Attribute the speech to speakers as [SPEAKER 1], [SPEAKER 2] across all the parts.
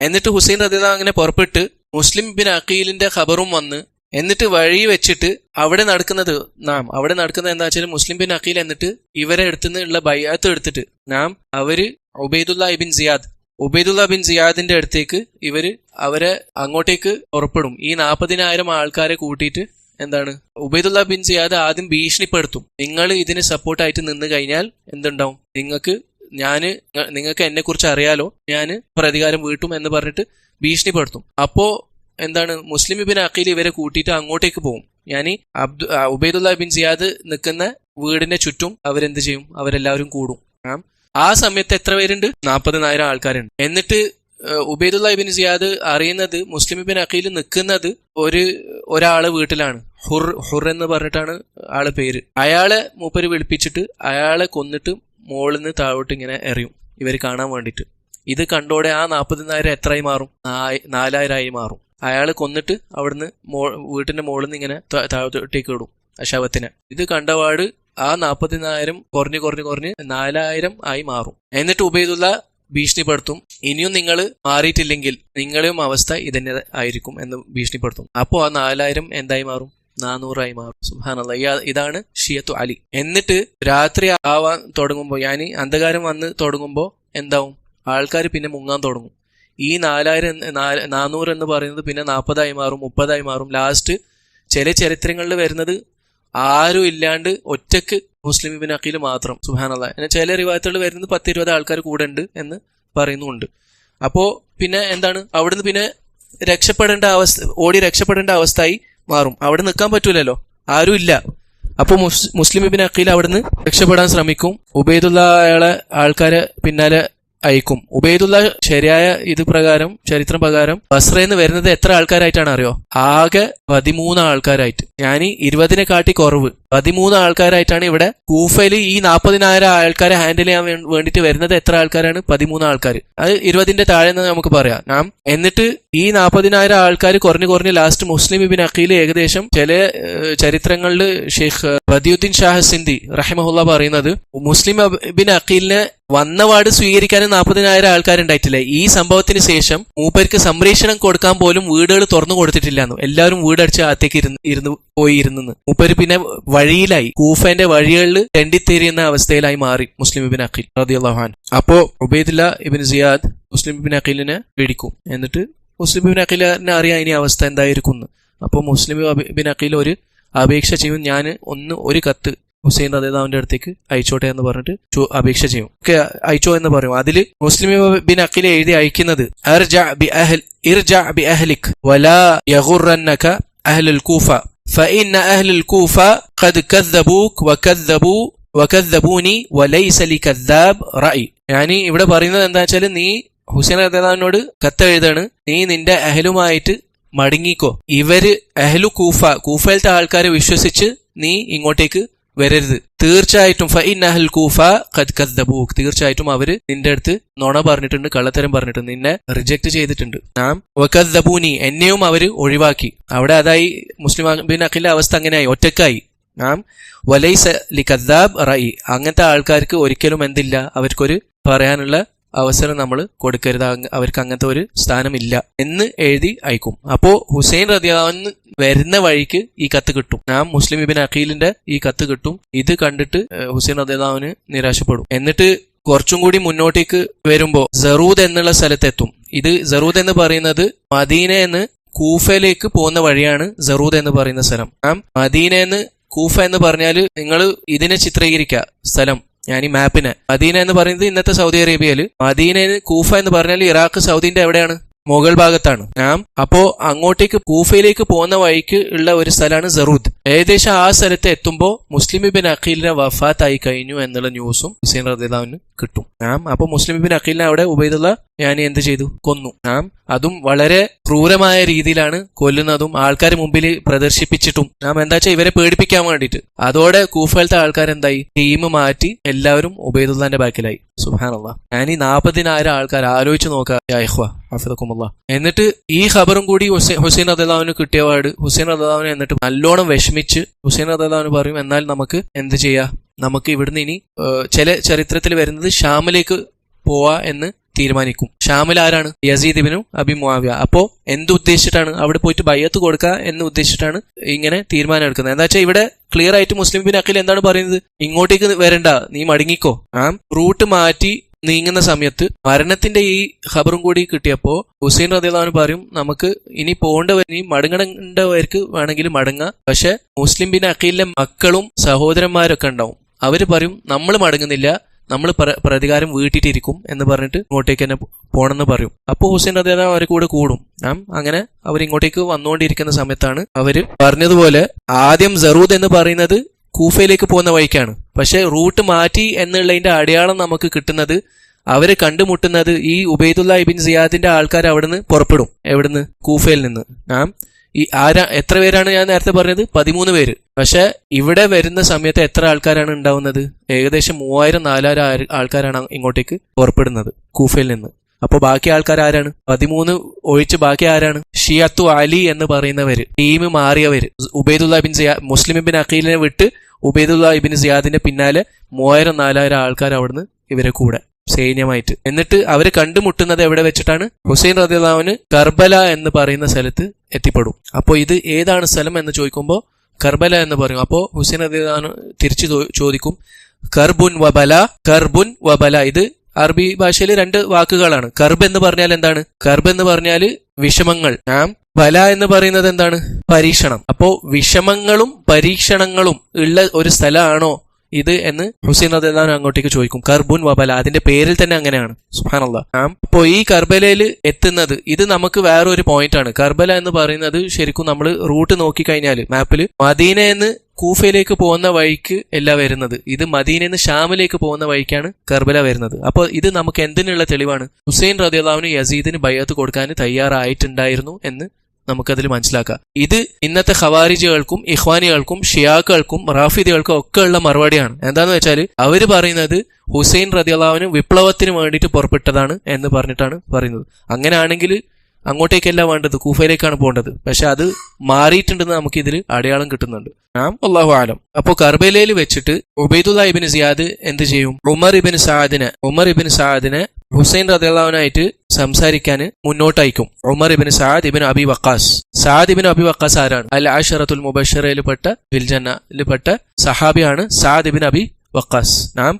[SPEAKER 1] എന്നിട്ട് ഹുസൈൻ റദിത അങ്ങനെ പുറപ്പെട്ട് മുസ്ലിം ബിൻ അഖീലിന്റെ ഖബറും വന്ന് എന്നിട്ട് വഴി വെച്ചിട്ട് അവിടെ നടക്കുന്നത് നാം. അവിടെ നടക്കുന്നത് എന്താ വെച്ചാൽ മുസ്ലിം ബിൻ അഖീൽ എന്നിട്ട് ഇവരെ അടുത്തുനിന്നുള്ള ബയ്യാത്ത് എടുത്തിട്ട് നാം അവർ Ubaidullah Ibn Ziyad. Ubaidullah bin സിയാദിന്റെ അടുത്തേക്ക് ഇവർ അവരെ അങ്ങോട്ടേക്ക് പുറപ്പെടും. ഈ നാൽപ്പതിനായിരം ആൾക്കാരെ കൂട്ടിയിട്ട് എന്താണ്? ഉബൈദുല്ല ബിൻ സിയാദ് ആദ്യം ഭീഷണിപ്പെടുത്തും. നിങ്ങൾ ഇതിന് സപ്പോർട്ടായിട്ട് നിന്ന് കഴിഞ്ഞാൽ എന്തുണ്ടാവും? നിങ്ങൾക്ക് ഞാൻ നിങ്ങൾക്ക് എന്നെ കുറിച്ച് അറിയാലോ. ഞാൻ പ്രതികാരം വീട്ടും എന്ന് പറഞ്ഞിട്ട് ഭീഷണിപ്പെടുത്തും. അപ്പോ എന്താണ് മുസ്ലിം ബിൻ അഖീൽ ഇവരെ കൂട്ടിയിട്ട് അങ്ങോട്ടേക്ക് പോകും ഞാൻ അബ്ദു ഉബൈദുല്ല ബിൻ സിയാദ് നിൽക്കുന്ന വീടിന്റെ ചുറ്റും അവരെന്ത് ചെയ്യും? അവരെല്ലാവരും കൂടും. ആ, സമയത്ത് എത്ര പേരുണ്ട്? നാൽപ്പതിനായിരം ആൾക്കാരുണ്ട്. എന്നിട്ട് ഉബൈദുല്ല ബിൻ സിയാദ് അറിയുന്നത് മുസ്ലിം ബിൻ അഖീൽ നിൽക്കുന്നത് ഒരു ഒരാൾ വീട്ടിലാണ്. ഹുർ ഹുർ എന്ന് പറഞ്ഞിട്ടാണ് ആളെ പേര്. അയാളെ മൂപ്പര് വിളിപ്പിച്ചിട്ട് അയാളെ കൊന്നിട്ട് മുകളിൽ നിന്ന് താഴോട്ട് ഇങ്ങനെ എറിയും. ഇവർ കാണാൻ വേണ്ടിയിട്ട് ഇത് കണ്ടോടെ ആ നാൽപ്പതിനായിരം എത്രയായി മാറും? നാലായിരമായി മാറും. അയാൾ കൊന്നിട്ട് അവിടുന്ന് മോ വീട്ടിന്റെ മുകളിൽ നിന്ന് ഇങ്ങനെ താഴോട്ടേക്ക് ഇടും ശവത്തിനെ. ഇത് കണ്ടപാട് ആ നാൽപ്പതിനായിരം കുറഞ്ഞ് കുറഞ്ഞ് കുറഞ്ഞ് നാലായിരം ആയി മാറും. എന്നിട്ട് ഉബൈദുള്ള ഭീഷണിപ്പെടുത്തും. ഇനിയും നിങ്ങൾ മാറിയിട്ടില്ലെങ്കിൽ നിങ്ങളെയും അവസ്ഥ ഇതന്നെ ആയിരിക്കും എന്ന് ഭീഷണിപ്പെടുത്തും. അപ്പോൾ ആ നാലായിരം എന്തായി മാറും? നാനൂറായി മാറും. സുഹാനല്ല ഇതാണ് ഷിയത്തു അലി. എന്നിട്ട് രാത്രി ആവാൻ തുടങ്ങുമ്പോൾ ഞാൻ അന്ധകാരം വന്ന് തുടങ്ങുമ്പോൾ എന്താവും? ആൾക്കാർ പിന്നെ മുങ്ങാൻ തുടങ്ങും. ഈ നാലായിരം നാനൂറ് എന്ന് പറയുന്നത് പിന്നെ നാൽപ്പതായി മാറും മുപ്പതായി മാറും. ലാസ്റ്റ് ചില ചരിത്രങ്ങളിൽ വരുന്നത് ആരും ഇല്ലാണ്ട് ഒറ്റയ്ക്ക് മുസ്ലിം ഇബിൻ മാത്രം. സുഹാനല്ല എന്നാൽ ചില റിവായത്തുകൾ വരുന്നത് പത്ത് ഇരുപത് ആൾക്കാർ കൂടെ ഉണ്ട് എന്ന് പറയുന്നുണ്ട്. അപ്പോ പിന്നെ എന്താണ്? അവിടുന്ന് പിന്നെ രക്ഷപ്പെടേണ്ട അവസ്ഥ ഓടി രക്ഷപ്പെടേണ്ട അവസ്ഥയായി മാറും. അവിടെ നിൽക്കാൻ പറ്റൂലല്ലോ. ആരും ഇല്ല. അപ്പോൾ മുസ്- മുസ്ലിം ഇബിൻ അഖീൽ അവിടുന്ന് രക്ഷപ്പെടാൻ ശ്രമിക്കും. ഉബൈദുള്ള അയാളെ ആൾക്കാരെ പിന്നാലെ അയക്കും. ഉബൈദുള്ള ശരിയായ ഇത് പ്രകാരം ചരിത്രം പ്രകാരം ബസ്രയിൽ വരുന്നത് എത്ര ആൾക്കാരായിട്ടാണ് അറിയോ? ആകെ പതിമൂന്ന് ആൾക്കാരായിട്ട്. ഞാൻ ഇരുപതിനെ കാട്ടി കുറവ്. പതിമൂന്ന് ആൾക്കാരായിട്ടാണ് ഇവിടെ കൂഫയിൽ ഈ നാൽപ്പതിനായിരം ആൾക്കാരെ ഹാൻഡിൽ ചെയ്യാൻ വേണ്ടിയിട്ട് വരുന്നത് എത്ര ആൾക്കാരാണ്? പതിമൂന്ന് ആൾക്കാർ അത് ഇരുപതിന്റെ താഴെ എന്ന് നമുക്ക് പറയാം. നാം എന്നിട്ട് ഈ നാൽപ്പതിനായിരം ആൾക്കാർ കുറഞ്ഞു കുറഞ്ഞ് ലാസ്റ്റ് മുസ്ലിം ഇബിൻ അഖീൽ ഏകദേശം ചില ചരിത്രങ്ങളിൽ ഷെയ്ഖ് ബദിയുദ്ദീൻ ഷാഹ് സിന്ധി റഹിമഹുല്ല പറയുന്നത് മുസ്ലിം ഇബിൻ അഖീലിനെ വന്നപാട് സ്വീകരിക്കാനും നാൽപ്പതിനായിരം ആൾക്കാരുണ്ടായിട്ടില്ല. ഈ സംഭവത്തിന് ശേഷം മൂപ്പർക്ക് സംരക്ഷണം കൊടുക്കാൻ പോലും വീടുകൾ തുറന്നു കൊടുത്തിട്ടില്ലാന്നു. എല്ലാവരും വീടടിച്ച് അകത്തേക്ക് ഇരുന്ന് ഇരുന്ന് പോയി ഇരുന്നു പിന്നെ വഴിയിലായി. കൂഫന്റെ വഴികളിൽ തെണ്ടിത്തേരിയുന്ന അവസ്ഥയിലായി മാറി മുസ്ലിം ഇബിൻ അഖീൽ റദിയുള്ളഹാൻ അപ്പോ ഉബൈദില്ല ഇബിൻ സിയാദ് മുസ്ലിം ഇബിൻ അഖിലിനെ പിടിക്കും. എന്നിട്ട് മുസ്ലിം ഇബിൻ അഖിലിനെ അറിയാം ഇനി അവസ്ഥ എന്തായിരിക്കും അപ്പോൾ മുസ്ലിം ഇബിൻ അഖിൽ ഒരു അപേക്ഷ ചെയ്യും. ഞാൻ ഒന്ന് ഒരു കത്ത് ഹുസൈൻ റദേദാവിന്റെ അടുത്തേക്ക് അയച്ചോട്ടെ എന്ന് പറഞ്ഞിട്ട് അപേക്ഷ ചെയ്യും. ഒക്കെ അയച്ചോ എന്ന് പറയും. അതിൽ മുസ്ലിം ബിൻ അഖിലെ എഴുതി അയക്കുന്നത് ഞാൻ ഇവിടെ പറയുന്നത് എന്താ വെച്ചാൽ നീ ഹുസൈൻ അദ്ദേഹത്തിനോട് കത്ത് എഴുതാണ്. നീ നിന്റെ അഹലുമായിട്ട് മടങ്ങിക്കോ. ഇവർ അഹലു കൂഫ കൂഫയിലത്തെ ആൾക്കാരെ വിശ്വസിച്ച് നീ ഇങ്ങോട്ടേക്ക് വരരുത്. തീർച്ചയായിട്ടും ഫൈ നഹൽ കൂഫ ഖദ് കദ്ദബൂക്ക്. തീർച്ചയായിട്ടും അവർ നിന്റെ അടുത്ത് നുണ പറഞ്ഞിട്ടുണ്ട് കള്ളത്തരം പറഞ്ഞിട്ടുണ്ട് നിന്നെ റിജക്ട് ചെയ്തിട്ടുണ്ട്. നാം വക്കദ്ദബൂനി എന്നെയും അവർ ഒഴിവാക്കി. അവിടെ അതായി മുസ്ലിം ബിൻ അഖിലെ അവസ്ഥ അങ്ങനെയായി ഒറ്റക്കായി. നാം വലൈസ ലി കദ്ദാബ് റൈ അങ്ങനത്തെ ആൾക്കാർക്ക് ഒരിക്കലും എന്തില്ല. അവർക്കൊരു പറയാനുള്ള അവസരം നമ്മൾ കൊടുക്കരുത്. അവർക്ക് അങ്ങനത്തെ ഒരു സ്ഥാനമില്ല എന്ന് എഴുതി അയക്കും. അപ്പോ ഹുസൈൻ റദിയാന്ന് വരുന്ന വഴിക്ക് ഈ കത്ത് കിട്ടും. നാം മുസ്ലിം ഇബിൻ അഖീലിന്റെ ഈ കത്ത് കിട്ടും. ഇത് കണ്ടിട്ട് ഹുസൈൻ റദിയാവിന് നിരാശപ്പെടും. എന്നിട്ട് കുറച്ചും കൂടി മുന്നോട്ടേക്ക് വരുമ്പോ സറൂദ് എന്നുള്ള സ്ഥലത്തെത്തും. ഇത് സറൂദ് എന്ന് പറയുന്നത് മദീന എന്ന് കൂഫയിലേക്ക് പോകുന്ന വഴിയാണ് സറൂദ് എന്ന് പറയുന്ന സ്ഥലം. നാം മദീന എന്ന് കൂഫ എന്ന് പറഞ്ഞാൽ നിങ്ങൾ ഇതിനെ ചിത്രീകരിക്ക. സ്ഥലം. ഞാൻ ഈ മാപ്പിനെ മദീന എന്ന് പറയുന്നത് ഇന്നത്തെ സൗദി അറേബ്യയിൽ മദീന കൂഫ എന്ന് പറഞ്ഞാൽ ഇറാഖ് സൗദിന്റെ എവിടെയാണ് മുകൾ ഭാഗത്താണ്. നാം അപ്പോ അങ്ങോട്ടേക്ക് കൂഫയിലേക്ക് പോകുന്ന വഴിക്ക് ഉള്ള ഒരു സ്ഥലമാണ് സറൂദ്. ഏകദേശം ആ സ്ഥലത്ത് എത്തുമ്പോൾ മുസ്ലിം ഇബിൻ അഖീലിനെ വഫാത്തായി കഴിഞ്ഞു എന്നുള്ള ന്യൂസും ഹുസൈൻ റദിദാവിന് കിട്ടും. നാം അപ്പൊ മുസ്ലിം ഇബിൻ അഖീലിനെ അവിടെ ഉബൈദുള്ള ഞാൻ എന്ത് ചെയ്തു? കൊന്നു. നാം അതും വളരെ ക്രൂരമായ രീതിയിലാണ് കൊല്ലുന്നതും ആൾക്കാർ മുമ്പിൽ പ്രദർശിപ്പിച്ചിട്ടും നാം എന്താ വെച്ചാൽ ഇവരെ പേടിപ്പിക്കാൻ വേണ്ടിയിട്ട്. അതോടെ കൂഫലത്തെ ആൾക്കാരെന്തായി? ടീം മാറ്റി എല്ലാവരും ഉബൈദുള്ളന്റെ ബാക്കിലായി. സുഹാനുള്ള ഈ നാൽപ്പതിനായിരം ആൾക്കാർ ആലോചിച്ച് നോക്കുക എന്നിട്ട് ഈ ഖബറും കൂടി ഹുസൈൻ ഹുസൈൻ അദാവിന് കിട്ടിയപാട് ഹുസൈൻ അദാവിനെ എന്നിട്ട് നല്ലോണം വിഷമിച്ച് ഹുസൈൻ അദാവിന് പറയും എന്നാൽ നമുക്ക് എന്ത് ചെയ്യാം? നമുക്ക് ഇവിടുന്ന് ഇനി ചില ചരിത്രത്തിൽ വരുന്നത് ഷാമിലേക്ക് പോവാ എന്ന് തീരുമാനിക്കും. ഷാമിൽ ആരാണ്? യസീദ് ഇബിനും അബി അപ്പോ എന്ത് ഉദ്ദേശിച്ചിട്ടാണ് അവിടെ പോയിട്ട് ബയ്യത്ത് കൊടുക്കുക എന്ന് ഉദ്ദേശിച്ചിട്ടാണ് ഇങ്ങനെ തീരുമാനം എടുക്കുന്നത്. എന്താ വെച്ചാൽ ഇവിടെ ക്ലിയർ ആയിട്ട് മുസ്ലിം ബിൻ അഖിൽ എന്താണ് പറയുന്നത്? ഇങ്ങോട്ടേക്ക് വരണ്ട നീ മടങ്ങിക്കോ. ആ റൂട്ട് മാറ്റി നീങ്ങുന്ന സമയത്ത് മരണത്തിന്റെ ഈ ഖബറും കൂടി കിട്ടിയപ്പോ ഹുസൈൻ റദിള്ളാഹു പറയും നമുക്ക് ഇനി പോകേണ്ടവർ ഇനി മടങ്ങേണ്ടവർക്ക് വേണമെങ്കിൽ മടങ്ങാം. പക്ഷെ മുസ്ലിം ബിൻ അഖീലിലെ മക്കളും സഹോദരന്മാരൊക്കെ ഉണ്ടാവും. അവർ പറയും നമ്മൾ മടങ്ങുന്നില്ല. നമ്മൾ പ്രതികാരം വീട്ടിട്ടിരിക്കും എന്ന് പറഞ്ഞിട്ട് ഇങ്ങോട്ടേക്ക് തന്നെ പോണെന്ന് പറയും. അപ്പോൾ ഹുസൈൻ അദ്ദേഹം അവരെ കൂടെ കൂടും. ആ അങ്ങനെ അവർ ഇങ്ങോട്ടേക്ക് വന്നുകൊണ്ടിരിക്കുന്ന സമയത്താണ് അവർ പറഞ്ഞതുപോലെ ആദ്യം ജറൂദ് എന്ന് പറയുന്നത് കൂഫയിലേക്ക് പോകുന്ന വഴിക്കാണ്. പക്ഷെ റൂട്ട് മാറ്റി എന്നുള്ളതിന്റെ അടയാളം നമുക്ക് കിട്ടുന്നത് അവരെ കണ്ടുമുട്ടുന്നത് ഈ ഉബൈദുല്ല ഇബിൻ സിയാദിന്റെ ആൾക്കാർ അവിടുന്ന് പുറപ്പെടും. എവിടുന്ന്? കൂഫയിൽ നിന്ന്. ആ ഈ ആരാ എത്ര പേരാണ് ഞാൻ നേരത്തെ പറഞ്ഞത്? പതിമൂന്ന് പേര്. പക്ഷെ ഇവിടെ വരുന്ന സമയത്ത് എത്ര ആൾക്കാരാണ് ഉണ്ടാവുന്നത്? ഏകദേശം മൂവായിരം നാലായിരം ആൾക്കാരാണ് ഇങ്ങോട്ടേക്ക് പുറപ്പെടുന്നത് കൂഫയിൽ നിന്ന്. അപ്പോൾ ബാക്കി ആൾക്കാർ ആരാണ്? പതിമൂന്ന് ഒഴിച്ച് ബാക്കി ആരാണ്? ഷിയത്തു അലി എന്ന് പറയുന്നവര് team മാറിയവര്. Ubaidullah bin Ziya Muslim bin അഖീലിനെ വിട്ട് ഉബൈദുല്ല ഇബിൻ സിയാദിന്റെ പിന്നാലെ മൂവായിരം നാലായിരം ആൾക്കാർ അവിടുന്ന് ഇവരെ കൂടെ. സൈന്യമായിട്ട്. എന്നിട്ട് അവർ കണ്ടുമുട്ടുന്നത് എവിടെ വെച്ചിട്ടാണ്? ഹുസൈൻ റദിള്ളാവിന് കർബല എന്ന് പറയുന്ന സ്ഥലത്ത് എത്തിപ്പെടും. അപ്പോൾ ഇത് ഏതാണ് സ്ഥലം എന്ന് ചോദിക്കുമ്പോൾ കർബല എന്ന് പറയും. അപ്പോൾ ഹുസൈൻ റദിള്ളാവിന് തിരിച്ചു ചോദിക്കും കർബുൻ വബല കർബുൻ വബല ഇത് അറബി ഭാഷയിൽ രണ്ട് വാക്കുകളാണ്. കർബ് എന്ന് പറഞ്ഞാൽ എന്താണ്? കർബ് എന്ന് പറഞ്ഞാൽ വിഷമങ്ങൾ. നാം ബല എന്ന് പറയുന്നത് എന്താണ്? പരീക്ഷണം. അപ്പോ വിഷമങ്ങളും പരീക്ഷണങ്ങളും ഉള്ള ഒരു സ്ഥലമാണോ ഇത് എന്ന് ഹുസൈൻ അദ്ദേഹം അങ്ങോട്ടേക്ക് ചോദിക്കും. കർബുൻ വബല അതിന്റെ പേരിൽ തന്നെ അങ്ങനെയാണ്. സുഹാനുള്ള അപ്പോൾ ഈ കർബലയിൽ എത്തുന്നത് ഇത് നമുക്ക് വേറൊരു പോയിന്റ് ആണ്. കർബല എന്ന് പറയുന്നത് ശരിക്കും നമ്മൾ റൂട്ട് നോക്കിക്കഴിഞ്ഞാൽ മാപ്പിൽ മദീന എന്ന് കൂഫയിലേക്ക് പോകുന്ന വഴിക്ക് അല്ല വരുന്നത്. ഇത് മദീന നിന്ന് ഷാമിലേക്ക് പോകുന്ന വഴിക്കാണ് കർബല വരുന്നത്. അപ്പോൾ ഇത് നമുക്ക് എന്തിനുള്ള തെളിവാണ്? ഹുസൈൻ റദിയുള്ളാവിന് യസീദിന് ബയ്യത്ത് കൊടുക്കാൻ തയ്യാറായിട്ടുണ്ടായിരുന്നു എന്ന് നമുക്കതിൽ മനസ്സിലാക്കാം. ഇത് ഇന്നത്തെ ഹവാരിജികൾക്കും ഇഖ്വാനികൾക്കും ഷിയാക്കൾക്കും റാഫിദികൾക്കും ഒക്കെ ഉള്ള മറുപടിയാണ്. എന്താന്ന് വെച്ചാൽ അവർ പറയുന്നത് ഹുസൈൻ റദിയുള്ളാവിന് വിപ്ലവത്തിന് വേണ്ടിയിട്ട് പുറപ്പെട്ടതാണ് എന്ന് പറഞ്ഞിട്ടാണ് പറയുന്നത്. അങ്ങനെയാണെങ്കിൽ അങ്ങോട്ടേക്കല്ല വേണ്ടത് കൂഫയിലേക്കാണ് പോകേണ്ടത്. പക്ഷെ അത് മാറിയിട്ടുണ്ടെന്ന് നമുക്ക് ഇതിൽ അടയാളം കിട്ടുന്നുണ്ട്. നാം അള്ളാഹു ആലം അപ്പോൾ കർബലയിൽ വെച്ചിട്ട് ഉബൈദുല്ല ഇബിൻ സിയാദ് എന്ത് ചെയ്യും? ഉമർ ഇബിൻ സാദിനെ ഉമർ ഇബിൻ സാദിനെ ഹുസൈൻ റദിയുള്ളവനായിട്ട് സംസാരിക്കാൻ മുന്നോട്ടയക്കും. Umar ibn Saad ibn Abi Waqqas Saad ibn Abi Waqqas ആരാണ്? അൽ ആഷറത്തുൽ മുബഷറയിൽപ്പെട്ട ബിൽജന്നയിൽപ്പെട്ട സഹാബിയാണ് സാദ് ഇബിൻ അബി വക്കാസ് നാം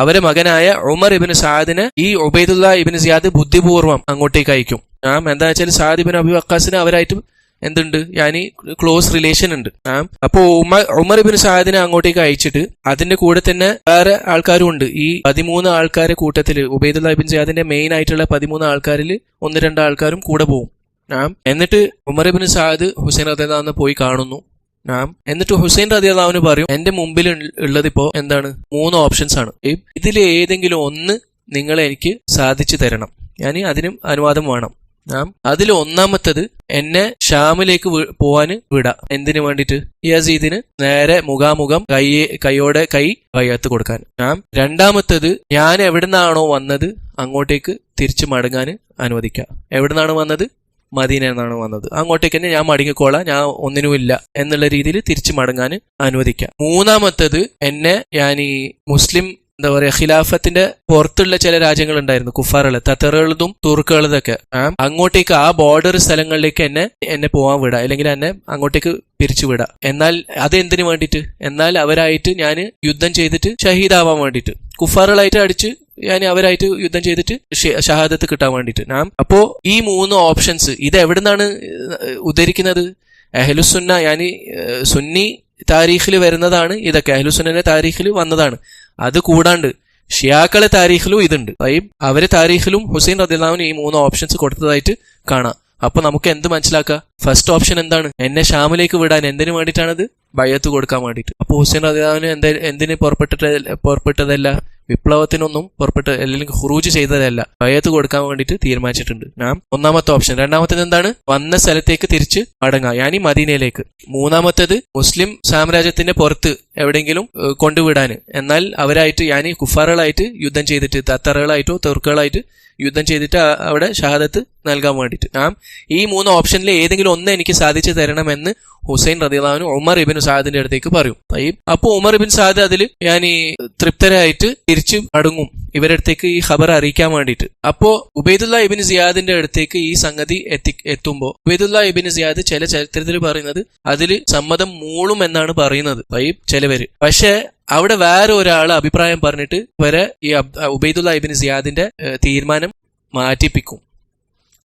[SPEAKER 1] അവരെ മകനായ ഉമർ ഇബിൻ സാദിനെ ഈ ഉബൈദുല്ല ഇബിൻ സിയാദ് ബുദ്ധിപൂർവം അങ്ങോട്ടേക്ക് അയക്കും. നാം എന്താ വെച്ചാൽ സാദ് ഇബിൻ അബി വക്കാസിന് അവരായിട്ട് എന്തുണ്ട്? യാനി ക്ലോസ് റിലേഷൻ ഉണ്ട്. ആ അപ്പോ ഉമർ ഉമർ ഇബിൻ സാദിനെ അങ്ങോട്ടേക്ക് അയച്ചിട്ട് അതിന്റെ കൂടെ തന്നെ വേറെ ആൾക്കാരും ഉണ്ട്. ഈ പതിമൂന്ന് ആൾക്കാരെ കൂട്ടത്തിൽ ഉബൈദുല്ല ഇബിൻ സാദിന്റെ മെയിൻ ആയിട്ടുള്ള പതിമൂന്ന് ആൾക്കാരിൽ ഒന്ന് രണ്ട് ആൾക്കാരും കൂടെ പോകും ആ എന്നിട്ട് ഉമർ ഇബിൻ സാദ് ഹുസൈൻ അദ്ദേഹം പോയി കാണുന്നു. നാം എന്നിട്ട് ഹുസൈൻ റദിയാവിന് പറയും എന്റെ മുമ്പിൽ ഉള്ളത് ഇപ്പോ എന്താണ്? മൂന്ന് ഓപ്ഷൻസ് ആണ്. ഇതിൽ ഏതെങ്കിലും ഒന്ന് നിങ്ങൾ എനിക്ക് സാധിച്ചു തരണം. ഞാൻ അതിനും അനുവാദം വേണം. നാം അതിൽ ഒന്നാമത്തത് എന്നെ ഷാമിലേക്ക് പോവാന് വിട. എന്തിനു വേണ്ടിട്ട്? യസീദിന് നേരെ മുഖാമുഖം കൈ കൈയോടെ കൈ വയ്യത്ത് കൊടുക്കാൻ. നാം രണ്ടാമത്തത് ഞാൻ എവിടുന്നാണോ വന്നത് അങ്ങോട്ടേക്ക് തിരിച്ചു മടങ്ങാൻ അനുവദിക്കാം. എവിടുന്നാണ് വന്നത്? മദീന എന്നാണ് വന്നത്. അങ്ങോട്ടേക്ക് തന്നെ ഞാൻ മടങ്ങിക്കോളാം ഞാൻ ഒന്നിനുമില്ല എന്നുള്ള രീതിയിൽ തിരിച്ചു മടങ്ങാൻ അനുവദിക്കാം. മൂന്നാമത്തത് എന്നെ ഞാൻ ഈ മുസ്ലിം എന്താ പറയാ ഖിലാഫത്തിന്റെ പുറത്തുള്ള ചില രാജ്യങ്ങൾ ഉണ്ടായിരുന്നു കുഫാറുകൾ തത്തറുകളതും തുർക്കുകളതൊക്കെ അങ്ങോട്ടേക്ക് ആ ബോർഡർ സ്ഥലങ്ങളിലേക്ക് എന്നെ എന്നെ പോകാൻ വിടാം. അല്ലെങ്കിൽ എന്നെ അങ്ങോട്ടേക്ക് പിരിച്ചു വിടാം. എന്നാൽ അത് എന്തിനു വേണ്ടിയിട്ട്? എന്നാൽ അവരായിട്ട് ഞാൻ യുദ്ധം ചെയ്തിട്ട് ഷഹീദാവാൻ വേണ്ടിയിട്ട്. കുഫാറുകളായിട്ട് അടിച്ച് ഞാൻ അവരായിട്ട് യുദ്ധം ചെയ്തിട്ട് ഷഹാദത്ത് കിട്ടാൻ വേണ്ടിയിട്ട്. നാം അപ്പോ ഈ മൂന്ന് ഓപ്ഷൻസ് ഇത് എവിടെ നിന്നാണ് ഉദ്ധരിക്കുന്നത്? അഹലുസുന്ന ഞാൻ സുന്നി താരീഖിൽ വരുന്നതാണ്. ഇതൊക്കെ അഹലുസുന്നന്റെ താരീഖിൽ വന്നതാണ്. അത് കൂടാണ്ട് ഷിയാക്കളെ താരീഖിലും ഇതുണ്ട്. അവരെ താരീഖിലും ഹുസൈൻ റദ്ദാമിന് ഈ മൂന്ന് ഓപ്ഷൻസ് കൊടുത്തതായിട്ട് കാണാം. അപ്പൊ നമുക്ക് എന്ത് മനസ്സിലാക്കാം? ഫസ്റ്റ് ഓപ്ഷൻ എന്താണ്? എന്നെ ഷാമിലേക്ക് വിടാൻ എന്തിനു വേണ്ടിയിട്ടാണത്? ബയ്യത്ത് കൊടുക്കാൻ വേണ്ടിയിട്ട്. അപ്പൊ ഹുസൈൻ റദ്ദാമിന് എന്ത് എന്തിന് പുറപ്പെട്ടിട്ട് പുറപ്പെട്ടതല്ല? വിപ്ലവത്തിനൊന്നും പുറപ്പെട്ട് അല്ലെങ്കിൽ ഹുറൂജ് ചെയ്തതല്ല. ബയ്യത്ത് കൊടുക്കാൻ വേണ്ടിയിട്ട് തീരുമാനിച്ചിട്ടുണ്ട്. നാം ഒന്നാമത്തെ ഓപ്ഷൻ രണ്ടാമത്തേത് എന്താണ്? വന്ന സ്ഥലത്തേക്ക് തിരിച്ച് മടങ്ങുക. യാനി മദീനയിലേക്ക്. മൂന്നാമത്തേത് മുസ്ലിം സാമ്രാജ്യത്തിന്റെ പുറത്ത് എവിടെയെങ്കിലും കൊണ്ടുവിടാൻ. എന്നാൽ അവരായിട്ട് യാനി കുഫാറുകളായിട്ട് യുദ്ധം ചെയ്തിട്ട് തത്തറുകളായിട്ടോ തെർക്കുകളായിട്ട് യുദ്ധം ചെയ്തിട്ട് അവിടെ ഷഹാദത്ത് നൽകാൻ വേണ്ടിയിട്ട്. നാം ഈ മൂന്ന് ഓപ്ഷനിൽ ഏതെങ്കിലും ഒന്ന് എനിക്ക് സാധിച്ചു തരണമെന്ന് ഹുസൈൻ റദിലാവിന് ഉമർ ഇബിൻ സാദിന്റെ അടുത്തേക്ക് പറയും. തയ്യബ് അപ്പോൾ ഉമർ ഇബിൻ സാദ് അതിൽ ഞാൻ ഈ തൃപ്തരായിട്ട് തിരിച്ചു അടങ്ങും. ഇവരുടെ അടുത്തേക്ക് ഈ ഖബർ അറിയിക്കാൻ വേണ്ടിയിട്ട്. അപ്പോ ഉബൈദുല്ല ഇബിൻ സിയാദിന്റെ അടുത്തേക്ക് ഈ സംഗതി എത്തി എത്തുമ്പോൾ ഉബൈദുല്ല ഇബിൻ സിയാദ് ചില ചരിത്രത്തിൽ പറയുന്നത് അതിൽ സമ്മതം മൂളും എന്നാണ് പറയുന്നത്. തയ്യബ് ചിലവര്. പക്ഷേ അവിടെ വേറെ ഒരാൾ അഭിപ്രായം പറഞ്ഞിട്ട് വരെ ഈ ഉബൈദുല്ല ഇബിൻ സിയാദിന്റെ തീരുമാനം മാറ്റിപ്പിക്കും.